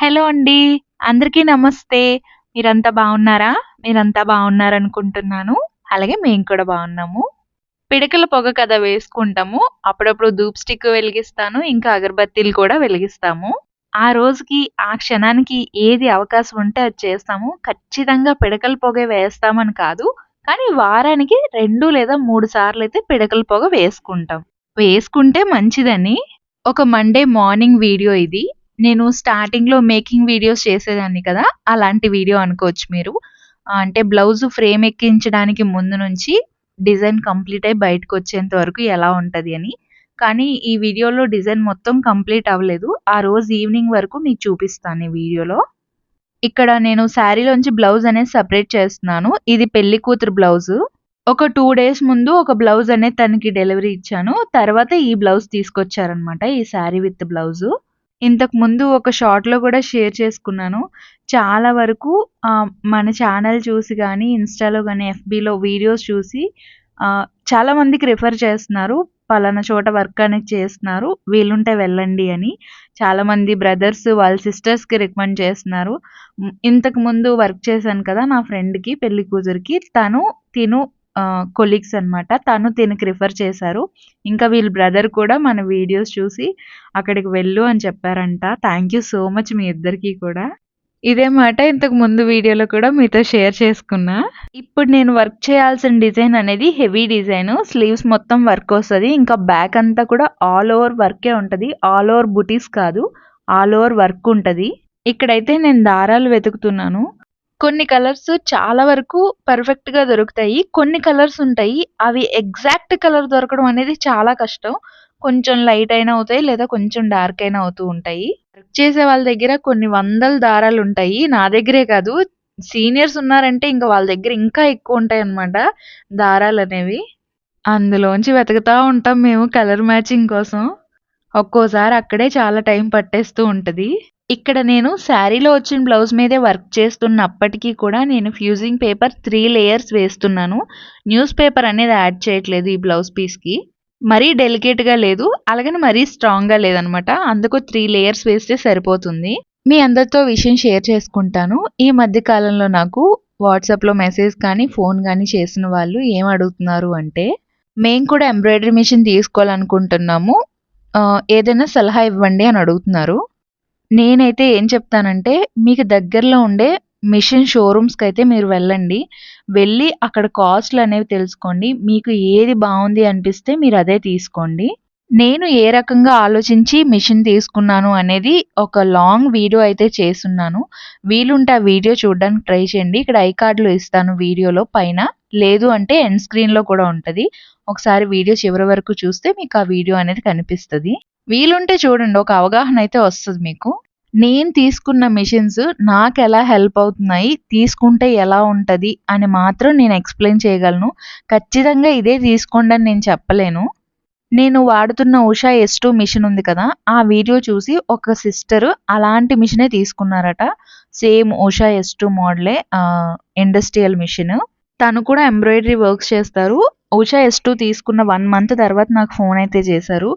Hello అండి. అందరికీ నమస్తే. మీరంతా బాగున్నారా మీరంతా బాగున్నారనుకుంటున్నాను అలాగే మేము కూడా బాగున్నాము పిడకల పొగ కదా వేసుకుంటాము. అప్పుడప్పుడు ధూప్ స్టిక్ వెలిగిస్తాను. ఇంకా అగరబత్తీలు కూడా వెలిగిస్తాము. ఆ రోజుకి, ఆ క్షణానికి ఏది అవకాశం ఉంటే అది చేస్తాము. ఖచ్చితంగా పిడకల పొగ వేస్తామని కాదు. కానీ వారానికి రెండు లేదా మూడు సార్లు అయితే పిడకల పొగ వేసుకుంటాం. వేసుకుంటే మంచిదని ఒక మండే మార్నింగ్ వీడియో ఇది. నేను స్టార్టింగ్‌లో మేకింగ్ వీడియోస్ చేసేదాన్ని కదా! అలాంటి వీడియో అనుకోవచ్చు మీరు. అంటే బ్లౌజ్ ఫ్రేమ్ ఎక్కించడానికి ముందు నుంచి డిజైన్ కంప్లీట్ అయి బయటకు వచ్చేంత వరకు ఎలా ఉంటది అని. కానీ ఈ వీడియోలో డిజైన్ మొత్తం కంప్లీట్ అవ్వలేదు. ఆ రోజు ఈవినింగ్ వరకు మీకు చూపిస్తాను ఈ వీడియోలో. ఇక్కడ నేను శారీలోంచి బ్లౌజ్ అనేది సెపరేట్ చేస్తున్నాను. ఇది పెళ్ళి కూతురు బ్లౌజ్ ఒక టూ డేస్ ముందు ఒక బ్లౌజ్ అనేది తనకి డెలివరీ ఇచ్చాను. తర్వాత ఈ బ్లౌజ్ తీసుకొచ్చారనమాట. ఈ శారీ విత్ బ్లౌజు. ఇంతకు ముందు ఒక షార్ట్‌లో కూడా షేర్ చేసుకున్నాను. చాలా వరకు మన ఛానల్ చూసి కానీ ఇన్‌స్టాలో కానీ ఎఫ్‌బీలో వీడియోస్ చూసి చాలా మందికి రిఫర్ చేస్తున్నారు. పలానా చోట వర్క్ అనేది చేస్తున్నారు. వీలుంటే వెళ్ళండి అని. చాలామంది బ్రదర్స్ వాళ్ళ సిస్టర్స్‌కి రికమెండ్ చేస్తున్నారు. ఇంతకుముందు ఇంతకు ముందు వర్క్ చేశాను కదా! నా ఫ్రెండ్‌కి పెళ్ళి కూతురికి. తను, తిను కొలీగ్స్ అనమాట. తను దీనికి రిఫర్ చేశారు. ఇంకా వీళ్ళ బ్రదర్ కూడా మన వీడియోస్ చూసి అక్కడికి వెళ్ళు అని చెప్పారంట. థ్యాంక్ యూ సో మచ్ మీ ఇద్దరికీ కూడా. ఇదే మాట ఇంతకు ముందు వీడియోలో కూడా మీతో షేర్ చేసుకున్నా. ఇప్పుడు నేను వర్క్ చేయాల్సిన డిజైన్ అనేది హెవీ డిజైన్ స్లీవ్స్ మొత్తం వర్క్ వస్తుంది ఇంకా బ్యాక్ అంతా కూడా ఆల్ ఓవర్ వర్కే ఉంటుంది ఆల్ ఓవర్ బుటీస్ కాదు. ఆల్ ఓవర్ వర్క్ ఉంటుంది ఇక్కడైతే నేను దారాలు వెతుకుతున్నాను. కొన్ని కలర్స్ చాలా వరకు పర్ఫెక్ట్‌గా దొరుకుతాయి. కొన్ని కలర్స్ ఉంటాయి. అవి ఎగ్జాక్ట్ కలర్ దొరకడం అనేది చాలా కష్టం. కొంచెం లైట్ అయినా అవుతాయి. లేదా కొంచెం డార్క్ అయినా అవుతూ ఉంటాయి. వర్క్ చేసే వాళ్ళ దగ్గర కొన్ని వందల దారాలు ఉంటాయి నా దగ్గరే కాదు సీనియర్స్ ఉన్నారంటే ఇంకా వాళ్ళ దగ్గర ఇంకా ఎక్కువ ఉంటాయన్నమాట దారాలనేవి. అందులోంచి వెతుకుతా ఉంటాం మేము కలర్ మ్యాచింగ్ కోసం. ఒక్కోసారి అక్కడే చాలా టైం పట్టేస్తూ ఉంటుంది ఇక్కడ నేను శారీలో వచ్చిన బ్లౌజ్ మీదే వర్క్ చేస్తున్నప్పటికీ కూడా నేను ఫ్యూజింగ్ పేపర్ త్రీ లేయర్స్ వేస్తున్నాను. న్యూస్ పేపర్ అనేది యాడ్ చేయట్లేదు ఈ బ్లౌజ్ పీస్‌కి. మరీ డెలికేట్‌గా లేదు. అలాగని మరీ స్ట్రాంగ్‌గా లేదనమాట. అందుకు త్రీ లేయర్స్ వేస్తే సరిపోతుంది. మీ అందరితో విషయం షేర్ చేసుకుంటాను. ఈ మధ్య కాలంలో నాకు వాట్సాప్‌లో మెసేజ్ కానీ, ఫోన్ కానీ చేసిన వాళ్ళు ఏం అడుగుతున్నారు అంటే, మేము కూడా ఎంబ్రాయిడరీ మిషన్ తీసుకోవాలనుకుంటున్నాము. ఏదైనా సలహా ఇవ్వండి అని అడుగుతున్నారు. నేనైతే ఏం చెప్తానంటే మీకు దగ్గరలో ఉండే మిషన్ షోరూమ్స్కి అయితే మీరు వెళ్ళండి. వెళ్ళి అక్కడ కాస్ట్లు అనేవి తెలుసుకోండి. మీకు ఏది బాగుంది అనిపిస్తే మీరు అదే తీసుకోండి. నేను ఏ రకంగా ఆలోచించి మిషన్ తీసుకున్నాను అనేది ఒక లాంగ్ వీడియో అయితే చేసున్నాను. వీలుంటే ఆ వీడియో చూడడానికి ట్రై చేయండి. ఇక్కడ ఐ కార్డులు ఇస్తాను వీడియోలో పైన. లేదు అంటే ఎండ్ స్క్రీన్‌లో కూడా ఉంటుంది ఒకసారి వీడియో చివరి వరకు చూస్తే మీకు ఆ వీడియో అనేది కనిపిస్తుంది వీలుంటే చూడండి. ఒక అవగాహన అయితే వస్తుంది మీకు. నేను తీసుకున్న మిషన్స్ నాకు ఎలా హెల్ప్ అవుతున్నాయి, తీసుకుంటే ఎలా ఉంటుంది అని మాత్రం నేను ఎక్స్‌ప్లెయిన్ చేయగలను. ఖచ్చితంగా ఇదే తీసుకోండి అని నేను చెప్పలేను. నేను వాడుతున్న ఉషా ఎస్2 మిషన్ ఉంది కదా! ఆ వీడియో చూసి ఒక సిస్టర్ అలాంటి మిషనే తీసుకున్నారట. సేమ్ ఉషా ఎస్2 మోడలే ఇండస్ట్రియల్ మిషన్. తను కూడా ఎంబ్రాయిడరీ వర్క్స్ చేస్తారు. ఉషా ఎస్2 తీసుకున్న వన్ మంత్ తర్వాత నాకు ఫోన్ అయితే చేశారు.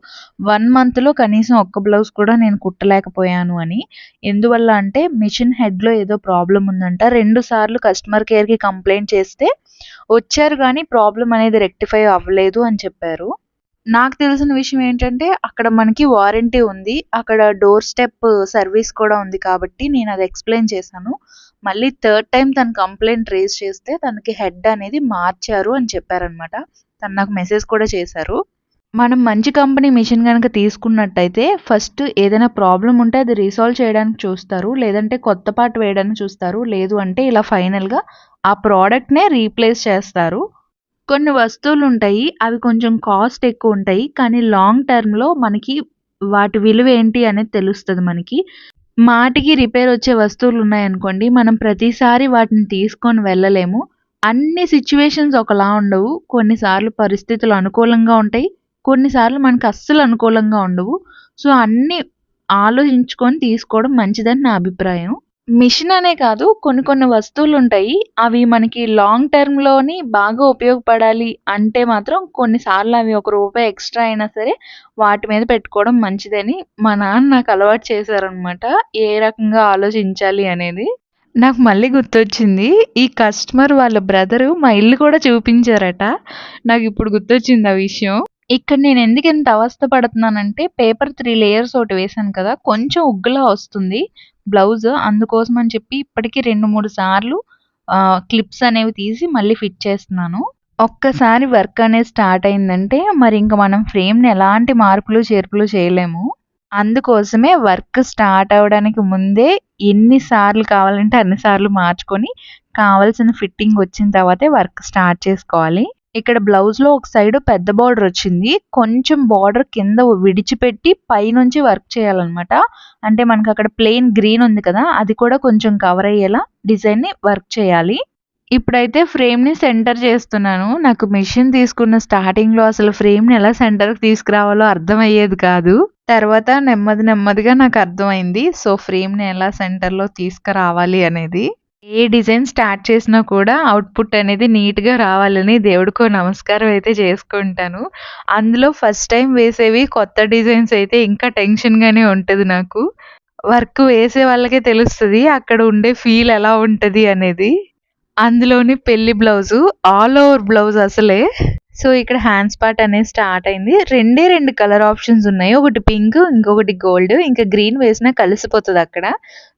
వన్ మంత్‌లో కనీసం ఒక్క బ్లౌజ్ కూడా నేను కుట్టలేకపోయాను అని. ఎందువల్ల అంటే మిషన్ హెడ్‌లో ఏదో ప్రాబ్లం ఉందంట. రెండు సార్లు కస్టమర్ కేర్‌కి కంప్లైంట్ చేస్తే వచ్చారు కానీ ప్రాబ్లం అనేది రెక్టిఫై అవ్వలేదు అని చెప్పారు. నాకు తెలిసిన విషయం ఏంటంటే అక్కడ మనకి వారంటీ ఉంది. అక్కడ డోర్ స్టెప్ సర్వీస్ కూడా ఉంది కాబట్టి నేను అది ఎక్స్‌ప్లెయిన్ చేశాను. మళ్ళీ థర్డ్ టైం తను కంప్లైంట్ రేజ్ చేస్తే తనకి హెడ్ అనేది మార్చారు అని చెప్పారనమాట. తను నాకు మెసేజ్ కూడా చేశారు. మనం మంచి కంపెనీ మిషన్ కనుక తీసుకున్నట్టయితే ఫస్ట్ ఏదైనా ప్రాబ్లం ఉంటే అది రిసాల్వ్ చేయడానికి చూస్తారు. లేదంటే కొత్త పార్ట్ వేయడానికి చూస్తారు. లేదు అంటే ఇలా ఫైనల్‌గా ఆ ప్రోడక్ట్నే రీప్లేస్ చేస్తారు. కొన్ని వస్తువులు ఉంటాయి అవి కొంచెం కాస్ట్ ఎక్కువ ఉంటాయి కానీ లాంగ్ టర్మ్‌లో మనకి వాటి విలువ ఏంటి అనేది తెలుస్తుంది మనకి. మాటికి రిపేర్ వచ్చే వస్తువులు ఉన్నాయనుకోండి మనం ప్రతిసారి వాటిని తీసుకొని వెళ్ళలేము. అన్ని సిచ్యువేషన్స్ ఒకలా ఉండవు. కొన్నిసార్లు పరిస్థితులు అనుకూలంగా ఉంటాయి. కొన్నిసార్లు మనకు అస్సలు అనుకూలంగా ఉండవు. సో, అన్నీ ఆలోచించుకొని తీసుకోవడం మంచిదని నా అభిప్రాయం. మిషన్ అనే కాదు కొన్ని కొన్ని వస్తువులు ఉంటాయి. అవి మనకి లాంగ్ టర్మ్‌లోని బాగా ఉపయోగపడాలి అంటే మాత్రం కొన్నిసార్లు అవి ఒక రూపాయి ఎక్స్‌ట్రా అయినా సరే వాటి మీద పెట్టుకోవడం మంచిదని మా నాన్న నాకు అలవాటు చేశారనమాట. ఏ రకంగా ఆలోచించాలి అనేది. నాకు మళ్ళీ గుర్తొచ్చింది. ఈ కస్టమర్ వాళ్ళ బ్రదరు మా ఇల్లు కూడా చూపించారట. నాకు ఇప్పుడు గుర్తొచ్చింది ఆ విషయం. ఇక్కడ నేను ఎందుకు ఇంత అవస్థ పడుతున్నానంటే పేపర్ త్రీ లేయర్స్ ఒకటి వేశాను కదా! కొంచెం ఉగ్గులా వస్తుంది బ్లౌజ్. అందుకోసం అని చెప్పి ఇప్పటికీ రెండు మూడు సార్లు క్లిప్స్ అనేవి తీసి మళ్ళీ ఫిట్ చేస్తున్నాను. ఒక్కసారి వర్క్ అనేది స్టార్ట్ అయిందంటే మరి ఇంక మనం ఫ్రేమ్‌ని ఎలాంటి మార్పులు, చేర్పులు చేయలేము. అందుకోసమే వర్క్ స్టార్ట్ అవ్వడానికి ముందే ఎన్నిసార్లు కావాలంటే అన్ని సార్లు మార్చుకొని కావాల్సిన ఫిట్టింగ్ వచ్చిన తర్వాతే వర్క్ స్టార్ట్ చేసుకోవాలి. ఇక్కడ బ్లౌజ్‌లో ఒక సైడ్ పెద్ద బార్డర్ వచ్చింది. కొంచెం బార్డర్ కింద విడిచిపెట్టి పైనుంచి వర్క్ చేయాలన్నమాట అంటే మనకు అక్కడ ప్లెయిన్ గ్రీన్ ఉంది కదా! అది కూడా కొంచెం కవర్ అయ్యేలా డిజైన్‌ని వర్క్ చేయాలి. ఇప్పుడైతే ఫ్రేమ్‌ని సెంటర్ చేస్తున్నాను. నాకు మిషన్ తీసుకున్న స్టార్టింగ్‌లో అసలు ఫ్రేమ్‌ని ఎలా సెంటర్‌కి తీసుకురావాలో అర్థమయ్యేది కాదు. తర్వాత నెమ్మది నెమ్మదిగా నాకు అర్థమైంది. సో, ఫ్రేమ్‌ని ఎలా సెంటర్‌లో తీసుకురావాలి అనేది. ఏ డిజైన్ స్టార్ట్ చేసినా కూడా అవుట్‌పుట్ అనేది నీట్‌గా రావాలని దేవుడికో నమస్కారం అయితే చేసుకుంటాను. అందులో ఫస్ట్ టైం వేసేవి కొత్త డిజైన్స్ అయితే ఇంకా టెన్షన్‌గానే ఉంటుంది నాకు. వర్క్ వేసే వాళ్ళకే తెలుస్తుంది అక్కడ ఉండే ఫీల్ ఎలా ఉంటుంది అనేది. అందులోని పెళ్ళి బ్లౌజు ఆల్ ఓవర్ బ్లౌజ్ అసలే. సో, ఇక్కడ హ్యాండ్స్ పార్ట్ అనేది స్టార్ట్ అయింది. రెండే రెండు కలర్ ఆప్షన్స్ ఉన్నాయి. ఒకటి పింక్, ఇంకొకటి గోల్డ్. ఇంకా గ్రీన్ వేసినా కలిసిపోతుంది అక్కడ.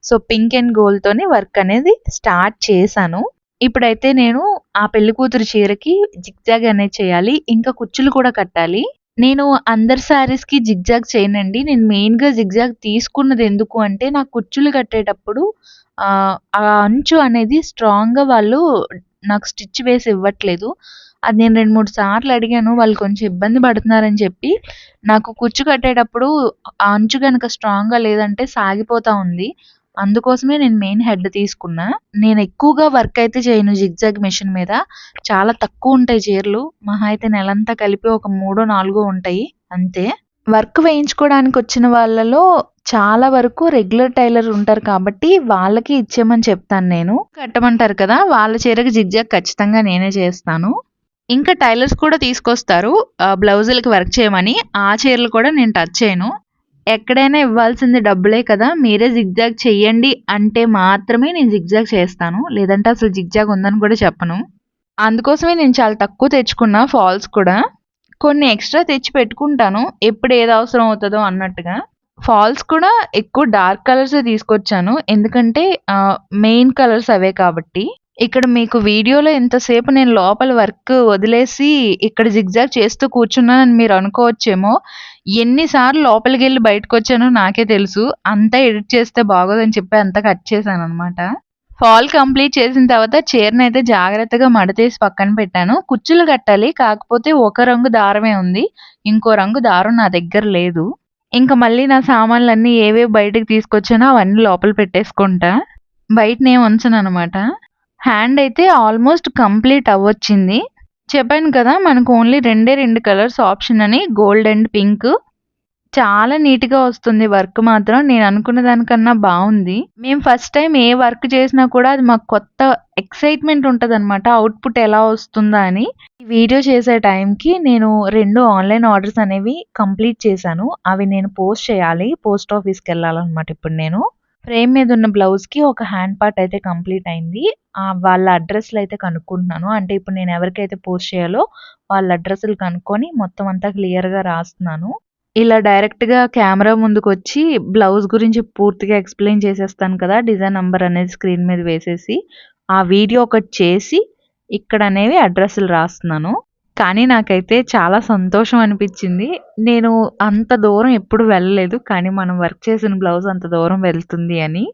సో, పింక్ అండ్ గోల్డ్తోనే వర్క్ అనేది స్టార్ట్ చేశాను. ఇప్పుడైతే నేను ఆ పెళ్ళి కూతురు చీరకి జిగ్‌జాగ్ అనేది చేయాలి. ఇంకా కుచ్చులు కూడా కట్టాలి. నేను అందరి శారీస్‌కి జిగ్‌జాగ్ చేయనండి. నేను మెయిన్‌గా జిగ్‌జాగ్ తీసుకున్నది ఎందుకు అంటే నాకు కుచ్చులు కట్టేటప్పుడు ఆ అంచు అనేది స్ట్రాంగ్‌గా వాళ్ళు నాకు స్టిచ్ వేసి ఇవ్వట్లేదు. అది నేను 2, 3 సార్లు అడిగాను. వాళ్ళు కొంచెం ఇబ్బంది పడుతున్నారని చెప్పి నాకు కుచ్చు కట్టేటప్పుడు ఆ అంచు కనుక స్ట్రాంగ్‌గా లేదంటే సాగిపోతా ఉంది. అందుకోసమే నేను మెయిన్ హెడ్ తీసుకున్నా. నేను ఎక్కువగా వర్క్ అయితే చేయను జిగ్‌జాగ్ మెషిన్ మీద. చాలా తక్కువ ఉంటాయి చీరలు. మహా అయితే నెలంతా కలిపి ఒక మూడో, నాలుగో ఉంటాయి అంతే. వర్క్ వేయించుకోవడానికి వచ్చిన వాళ్ళలో చాలా వరకు రెగ్యులర్ టైలర్ ఉంటారు కాబట్టి వాళ్ళకి ఇచ్చేయమని చెప్తాను నేను. కట్టమంటారు కదా! వాళ్ళ చీరకి జిగ్‌జాగ్ ఖచ్చితంగా నేనే చేస్తాను. ఇంకా టైలర్స్ కూడా తీసుకొస్తారు బ్లౌజులకి వర్క్ చేయమని. ఆ చీరలు కూడా నేను టచ్ చేయను. ఎక్కడైనా ఇవ్వాల్సింది డబ్బులే కదా! మీరే జిగ్‌జాగ్ చెయ్యండి అంటే మాత్రమే నేను జిగ్‌జాగ్ చేస్తాను. లేదంటే అసలు జిగ్‌జాగ్ ఉందని కూడా చెప్పను. అందుకోసమే నేను చాలా తక్కువ తెచ్చుకున్నా ఫాల్స్ కూడా. కొన్ని ఎక్స్‌ట్రా తెచ్చి పెట్టుకుంటాను. ఎప్పుడు ఏది అవసరం అవుతుందో అన్నట్టుగా. ఫాల్స్ కూడా ఎక్కువ డార్క్ కలర్సే తీసుకొచ్చాను. ఎందుకంటే మెయిన్ కలర్స్ అవే కాబట్టి. ఇక్కడ మీకు వీడియోలో ఇంతసేపు నేను లోపల వర్క్ వదిలేసి ఇక్కడ జిగ్‌జాగ్ చేస్తూ కూర్చున్నానని మీరు అనుకోవచ్చేమో. ఎన్నిసార్లు లోపలికి వెళ్ళి బయటకు బయటకొచ్చానో నాకే తెలుసు. అంతా ఎడిట్ చేస్తే బాగోదని చెప్పి అంతా కట్ చేశాను అనమాట ఫాల్ కంప్లీట్ చేసిన తర్వాత చీరనైతే జాగ్రత్తగా మడతేసి పక్కన పెట్టాను. కుచ్చులు కట్టాలి. కాకపోతే ఒక రంగు దారమే ఉంది. ఇంకో రంగు దారం నా దగ్గర లేదు. ఇంకా మళ్ళీ నా సామాన్లన్నీ ఏవేవి బయటకి తీసుకొచ్చానో అవన్నీ లోపల పెట్టేసుకుంటా. బయటనే ఉంచను అనమాట హ్యాండ్ అయితే ఆల్మోస్ట్ కంప్లీట్ అవ్వొచ్చింది. చెప్పాను కదా! మనకు ఓన్లీ రెండే రెండు కలర్స్ ఆప్షన్ అని గోల్డ్ అండ్ పింక్. చాలా నీట్‌గా వస్తుంది వర్క్ మాత్రం. నేను అనుకున్న దానికన్నా బాగుంది మేము ఫస్ట్ టైం ఏ వర్క్ చేసినా కూడా అది మాకు కొత్త ఎక్సైట్‌మెంట్ ఉంటదనమాట. అవుట్‌పుట్ ఎలా వస్తుందా అని. వీడియో చేసే టైంకి నేను రెండు ఆన్‌లైన్ ఆర్డర్స్ అనేవి కంప్లీట్ చేశాను. అవి నేను పోస్ట్ చేయాలి. పోస్ట్ ఆఫీస్కి వెళ్ళాలన్నమాట ఇప్పుడు నేను. ఫ్రేమ్ మీద ఉన్న బ్లౌజ్‌కి ఒక హ్యాండ్ పార్ట్ అయితే కంప్లీట్ అయింది. వాళ్ళ అడ్రస్లు అయితే కనుక్కుంటున్నాను. అంటే ఇప్పుడు నేను ఎవరికైతే పోస్ట్ చేయాలో వాళ్ళ అడ్రస్లు కనుక్కొని మొత్తం అంతా క్లియర్‌గా రాస్తున్నాను. ఇలా డైరెక్ట్‌గా కెమెరా ముందుకు వచ్చి బ్లౌజ్ గురించి పూర్తిగా ఎక్స్‌ప్లెయిన్ చేసేస్తాను కదా! డిజైన్ నంబర్ అనేది స్క్రీన్ మీద వేసేసి, ఆ వీడియో ఒకటి చేసి ఇక్కడనేవి అడ్రస్లు రాస్తున్నాను. కానీ నాకైతే చాలా సంతోషం అనిపించింది నేను అంత దూరం ఎప్పుడు వెళ్ళలేదు. కానీ మనం వర్క్ చేసిన బ్లౌజ్ అంత దూరం వెళ్తుంది అని.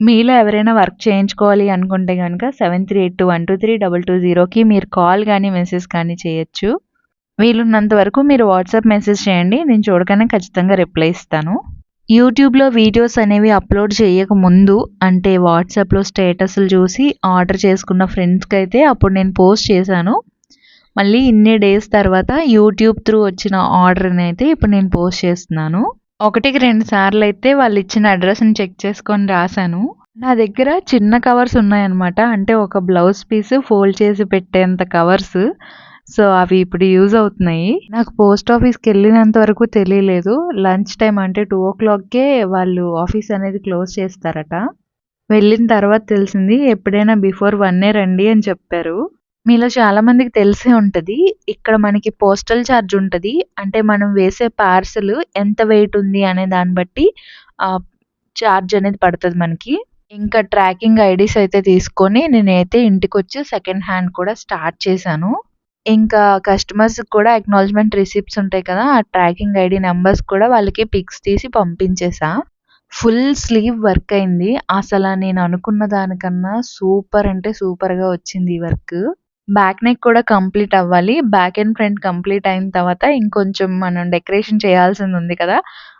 మీలో ఎవరైనా వర్క్ చేయించుకోవాలి అనుకుంటే కనుక seven three eight one two three double two జీరోకి మీరు కాల్ కానీ మెసేజ్ కానీ చేయొచ్చు. వీలున్నంత వరకు మీరు వాట్సాప్ మెసేజ్ చేయండి. నేను చూడగానే ఖచ్చితంగా రిప్లై ఇస్తాను. యూట్యూబ్‌లో వీడియోస్ అనేవి అప్‌లోడ్ చేయకముందు అంటే వాట్సాప్‌లో స్టేటస్‌లు చూసి ఆర్డర్ చేసుకున్న ఫ్రెండ్స్కి అయితే అప్పుడు నేను పోస్ట్ చేశాను. మళ్ళీ ఇన్ని డేస్ తర్వాత యూట్యూబ్ త్రూ వచ్చిన ఆర్డర్ని అయితే ఇప్పుడు నేను పోస్ట్ చేస్తున్నాను. ఒకటికి రెండు సార్లు అయితే వాళ్ళు ఇచ్చిన అడ్రస్ని చెక్ చేసుకొని రాశాను. నా దగ్గర చిన్న కవర్స్ ఉన్నాయన్నమాట. అంటే ఒక బ్లౌజ్ పీస్ ఫోల్డ్ చేసి పెట్టేంత కవర్స్. సో, అవి ఇప్పుడు యూజ్ అవుతున్నాయి. నాకు పోస్ట్ ఆఫీస్‌కెళ్ళినంత వరకు తెలియలేదు. లంచ్ టైం అంటే 2:00కే వాళ్ళు ఆఫీస్ అనేది క్లోజ్ చేస్తారట. వెళ్ళిన తర్వాత తెలిసింది. ఎప్పుడైనా బిఫోర్ 1ఏ రండి అని చెప్పారు. మీలో చాలా మందికి తెలిసే ఉంటుంది ఇక్కడ మనకి పోస్టల్ చార్జ్ ఉంటుంది అంటే మనం వేసే పార్సెల్ ఎంత వెయిట్ ఉంది అనే దాన్ని బట్టి ఛార్జ్ అనేది పడుతుంది మనకి. ఇంకా ట్రాకింగ్ ఐడీస్ అయితే తీసుకొని నేనైతే ఇంటికొచ్చి సెకండ్ హ్యాండ్ కూడా స్టార్ట్ చేశాను. ఇంకా కస్టమర్స్ కూడా అక్నాలజ్మెంట్ రిసిప్ట్స్ ఉంటాయి కదా! ఆ ట్రాకింగ్ ఐడి నెంబర్స్ కూడా వాళ్ళకి పిక్స్ తీసి పంపించేసా. ఫుల్ స్లీవ్ వర్క్ అయింది. అసలు నేను అనుకున్న దానికన్నా సూపర్ అంటే సూపర్‌గా వచ్చింది ఈ వర్క్. బ్యాక్ నెక్ కూడా కంప్లీట్ అవ్వాలి. బ్యాక్ అండ్ ఫ్రంట్ కంప్లీట్ అయిన తర్వాత ఇంకొంచెం మనం డెకరేషన్ చేయాల్సింది ఉంది కదా!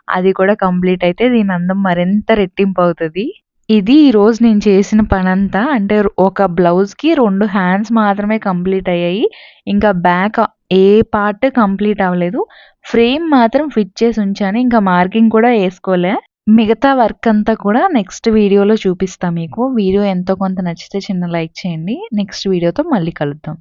అది కూడా కంప్లీట్ అయితే దీని అందం మరింత రెట్టింపు అవుతుంది ఇది ఈరోజు నేను చేసిన పనంతా. అంటే ఒక బ్లౌజ్‌కి రెండు హ్యాండ్స్ మాత్రమే కంప్లీట్ అయ్యాయి. ఇంకా బ్యాక్ ఏ పార్ట్ కంప్లీట్ అవ్వలేదు. ఫ్రేమ్ మాత్రం ఫిట్ చేసి ఉంచాను. ఇంకా మార్కింగ్ కూడా వేసుకోలే మిగతా వర్క్ అంతా కూడా నెక్స్ట్ వీడియోలో చూపిస్తాం మీకు. వీడియో ఎంతో కొంత నచ్చితే చిన్న లైక్ చేయండి. నెక్స్ట్ వీడియోతో మళ్ళీ కలుద్దాం.